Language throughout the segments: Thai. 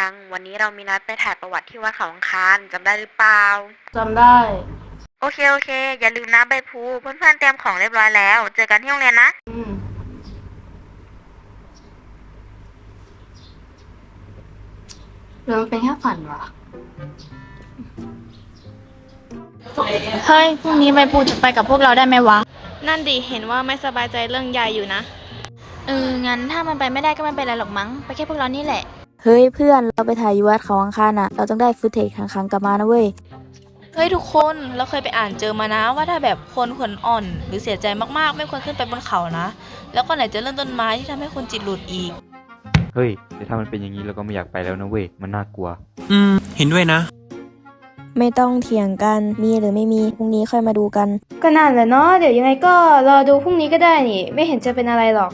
ยัง วันนี้เรามีนัดไปถ่ายประวัติที่วัดเขาอังคารจำได้หรือเปล่า จำได้ โอเคโอเค อย่าลืมนะใบพลูเพื่อนๆเตรียมของเรียบร้อยแล้ว เจอกันที่โรงเรียนนะ อืม หรือมันเป็นแค่ฝันวะเฮ้ย พรุ่งนี้ใบปูจะไปกับพวกเราได้ไหมวะ นั่นดิเห็นว่าไม่สบายใจเรื่องยายอยู่นะ เออ งั้นถ้ามันไปไม่ได้ก็ไม่เป็นไรหรอกมั้ง ไปแค่พวกเรานี่แหละ เฮ้ยเพื่อนเราไปถ่ายอยูวัดเขาอังคารน่ะ เราต้องได้ฟุตเทจครั้งๆกลับมานะเว้ย เฮ้ยทุกคนเราเคยไปอ่านเจอมานะว่าถ้าแบบคนขนอ่อน หรือเสียใจมากๆ ไม่ควรขึ้นไปบนเขานะ แล้วก็ไหนจะเรื่องต้นไม้ที่ทำให้คนจิตหลุดอีก เฮ้ยแต่ถ้ามันเป็นอย่างนี้เราก็ไม่อยากไปแล้วนะเว้ย มันน่ากลัว อืม เห็นด้วยนะ ไม่ต้องเถียงกัน มีหรือไม่มี พรุ่งนี้ค่อยมาดูกัน ก็นั่นแหละเนาะเดี๋ยวยังไงก็รอดูพรุ่งนี้ก็ได้นี่ ไม่เห็นจะเป็นอะไรหรอก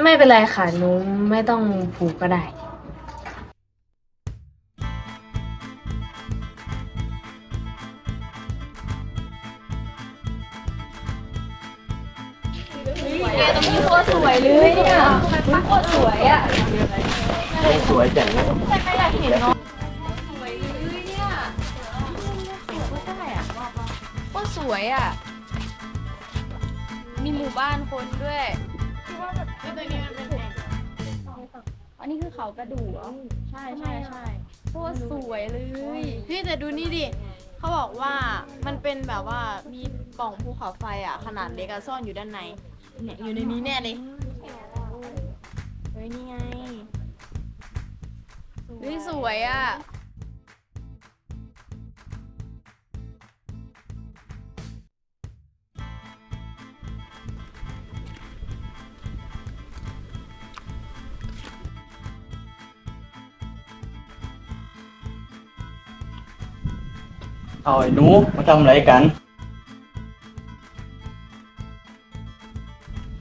ไม่เป็นไรค่ะหนูไม่ต้องผูกก็ได้ก็สวยอะ มีหมู่บ้านคนด้วย อันนี้คือเขากระดูเหรอใช่ใช่ใช่โคตรสวยเลย พี่แต่ดูนี่ดิ เขาบอกว่ามันเป็นแบบว่ามีปล่องภูเขาไฟอะ ขนาดเล็กอะซ่อนอยู่ด้านในเนี่ยอยู่ในนี้แน่เลย เฮ้ยนี่ไงเฮ้ยสวยอะ เอาไอ้หนูมาทำอะไรกัน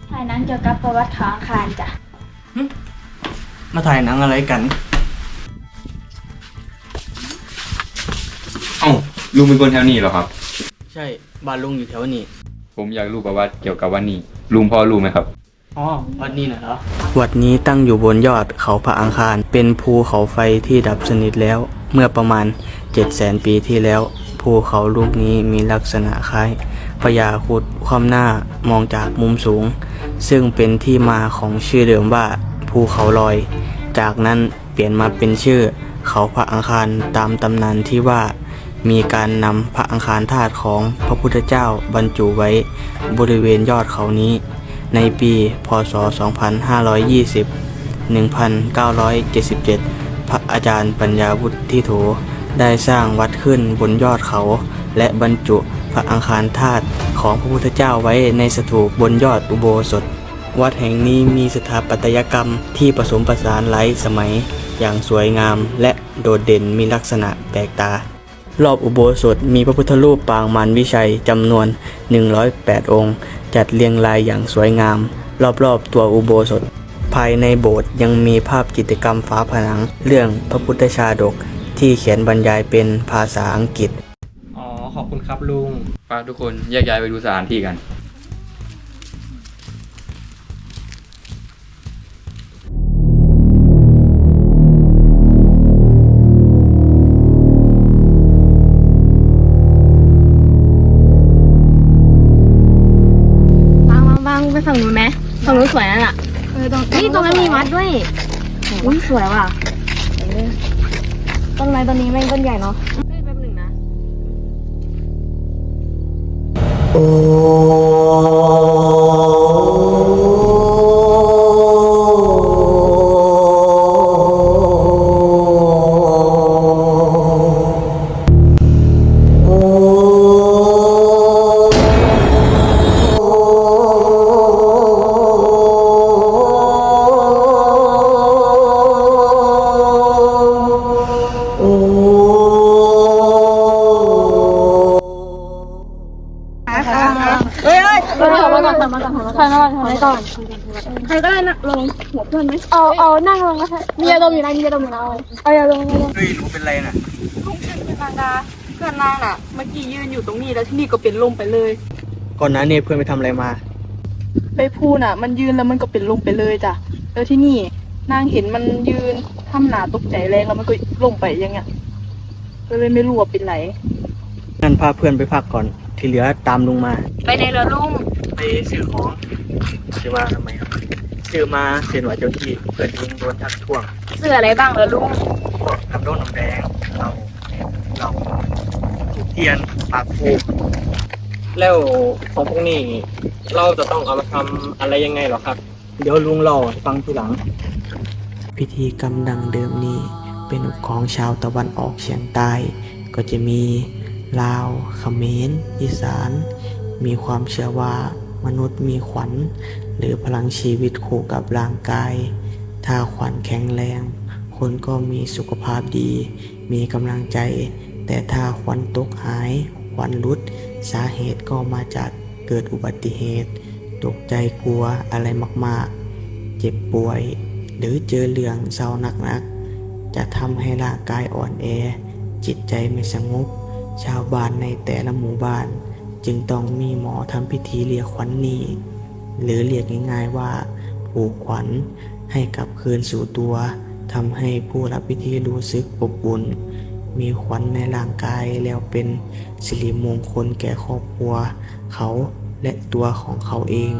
ถ่ายหนังเกี่ยวกับประวัติเขาอังคารจ้ะ มาถ่ายหนังอะไรกัน เอ้าลุงเป็นคนแถวนี้เหรอครับ ใช่บ้านลุงอยู่แถวนี้ ผมอยากรู้ประวัติเกี่ยวกับวันนี้ ลุงพอรู้ไหมครับ อ๋อวัดนี้น่ะเหรอ วัดนี้ตั้งอยู่บนยอดเขาพระอังคาร เป็นภูเขาไฟที่ดับสนิทแล้ว เมื่อประมาณ 700,000 ปีที่แล้ว ภูเขาลูกนี้มีลักษณะคล้ายพญาคุดความหน้ามองจากมุมสูง ซึ่งเป็นที่มาของชื่อเดิมว่าภูเขาลอย จากนั้นเปลี่ยนมาเป็นชื่อ เขาพระอังคารตามตำนานที่ว่ามีการนำพระอังคารธาตุของพระพุทธเจ้าบรรจุไว้บริเวณยอดเขานี้ ในปีพศ 2520 1977 พระอาจารย์ปัญญาวุฒิโถ ได้สร้างวัดขึ้นบนยอดเขา และบรรจุพระอังคารธาตุของพระพุทธเจ้าไว้ในสถูปบนยอดอุโบสถ วัดแห่งนี้มีสถาปัตยกรรมที่ผสมผสานหลายสมัย อย่างสวยงามและโดดเด่นมีลักษณะแปลกตา รอบอุโบสถมีพระพุทธรูปปางมารวิชัยจำนวน 108 องค์ จัดเรียงรายอย่างสวยงาม รอบๆตัวอุโบสถภายในโบสถ์ยังมีภาพจิตรกรรมฝาผนัง เรื่องพระพุทธชาดก ที่เขียนบรรยายเป็นภาษาอังกฤษ อ๋อ ขอบคุณครับลุง ป้าทุกคนแยกย้ายไปดูสถานที่กัน บางบางบางไปฝั่งนู้นไหมฝั่งนู้นสวยนั่นอะเออตรงนี่ตรงนั้นมีวัดด้วยอุ้ยสวยว่ะ ต้นไม้ต้นนี้แม่งต้นใหญ่เนาะเฮ้ยแป๊บหนึ่งนะค มาก่อนถอยมาก่อนถอยมาก่อน ใครก็ได้นั่งลงหัวเพื่อนไหมเอาเอานั่งลงก็ได้มีอารมณ์อยู่นะมีอารมณ์อยู่นะเอาเอาอย่าลงอย่าลงเฮ้ยรู้เป็นไรน่ะนางดาเพื่อนนางน่ะ เมื่อกี้ยืนอยู่ตรงนี้แล้วที่นี่ก็เป็นลมไปเลย ก่อนหน้านี้เพื่อนไปทำอะไรมา ไปพูดน่ะ มันยืนแล้วมันก็เป็นลมไปเลยจ้ะแล้วที่นี่นางเห็นมันยืนทำหนาตกใจแรงแล้วมันก็ลงไปอยังเงี้ยก็เลยไม่รู้ว่าเป็นไรงั้นพาเพื่อนไปพักก่อน ที่เหลือตามลุงมา ไปในเรือลุง ไปซื้อของซื้อมาทำไมครับซื้อมาเสียนว่าเจ้าที่เกิดยิงโดนทักท่วงเสื้ออะไรบ้างเรือลุงพวกน้ำร้อนน้ำแดงเราเราถูกเทียนปากฟูแล้วของพวกนี้เราจะต้องเอามาทำอะไรยังไงหรอครับ เดี๋ยวลุงเล่าให้ฟังทีหลัง พิธีกรรมดังเดิมนี้เป็นของชาวตะวันออกเฉียงใต้ ก็จะมีลาวเขมรอีสาน มีความเชื่อว่า มนุษย์มีขวัญ หรือพลังชีวิตคู่กับร่างกาย ถ้าขวัญแข็งแรง คนก็มีสุขภาพดี มีกำลังใจ แต่ถ้าขวัญตกหาย ขวัญหลุด สาเหตุก็มาจากเกิดอุบัติเหตุ ตกใจกลัวอะไรมากๆ เจ็บป่วย หรือเจอเรื่องเศร้าหนักๆ จะทำให้ร่างกายอ่อนแอ จิตใจไม่สงบ ชาวบ้านในแต่ละหมู่บ้าน จึงต้องมีหมอทำพิธีเรียกขวัญนนี้ หรือเรียกง่ายๆว่า ผูกขวัญให้กลับคืนสู่ตัวทำให้ผู้รับพิธีรู้สึกอบอุ่น มีขวัญในร่างกายแล้วเป็นสิริมงคลแก่ครอบครัว เขาและตัวของเขาเอง